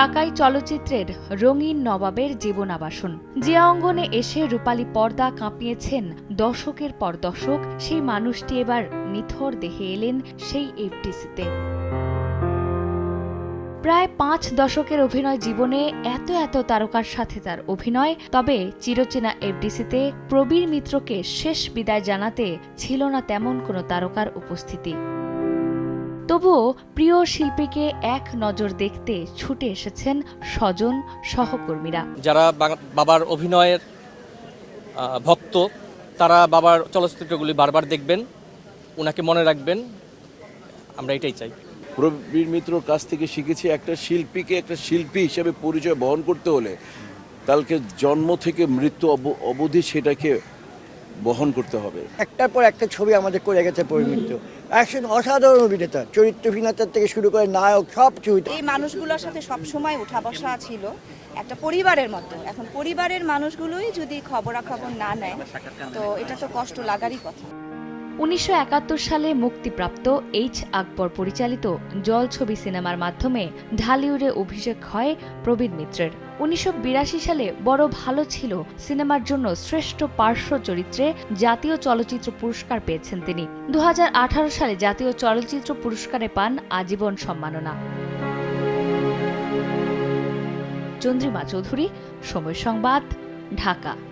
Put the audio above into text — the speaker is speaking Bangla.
ঢাকাই চলচ্চিত্রের রঙিন নবাবের জীবনাবাসন। জিয়া অঙ্গনে এসে রূপালী পর্দা কাঁপিয়েছেন দশকের পর দশক। সেই মানুষটি এবার নিথর দেহে এলেন সেই এফটিসিতে প্রায় পাঁচ দশকের অভিনয় জীবনে এত এত তারকার সাথে তার অভিনয়, তবে চিরচেনা এফডিসিতে প্রবীর মিত্রকে শেষ বিদায় জানাতে ছিল না তেমন কোনো তারকার উপস্থিতি। তবুও প্রিয় শিল্পীকে এক নজর দেখতে ছুটে এসেছেন স্বজন সহকর্মীরা। যারা বাবার অভিনয়ের ভক্ত তারা বাবার চলচ্চিত্রগুলি বারবার দেখবেন ওনাকে মনে রাখবেন। আমরা এটাই চাই। প্রবীর মিত্রর কাছ থেকে শিখেছি একটা শিল্পীকে একটা শিল্পী হিসেবে পরিচয় বহন করতে হলে তালকে জন্ম থেকে মৃত্যু অব- অবধি সেটাকে বহন করতে হবে। একটার পর একটা ছবি আমাদের করে গেছে পরিমিত। একজন অসাধারণ অভিনেতা চরিত্রহীনতার থেকে শুরু করে নায়ক সব চরিত্র এই মানুষগুলোর সাথে সব সময় উঠা বসা ছিল। একটা পরিবারের মতো। এখন পরিবারের মানুষগুলোই যদি খবরাখবর না নেয় তো এটা তো কষ্ট লাগারই কথা। উনিশশো একাত্তর সালে মুক্তিপ্রাপ্ত এইচ আকবর পরিচালিত জল ছবি সিনেমার মাধ্যমে ঢালিউডে অভিষেক হয় প্রবীর মিত্রের। উনিশশো বিরাশি সালে বড় ভালো ছিল সিনেমার জন্য শ্রেষ্ঠ পার্শ্ব চরিত্রে জাতীয় চলচ্চিত্র পুরস্কার পেয়েছেন তিনি। দু হাজার আঠারো সালে জাতীয় চলচ্চিত্র পুরস্কারে পান আজীবন সম্মাননা। চন্দ্রিমা চৌধুরী, সময় সংবাদ, ঢাকা।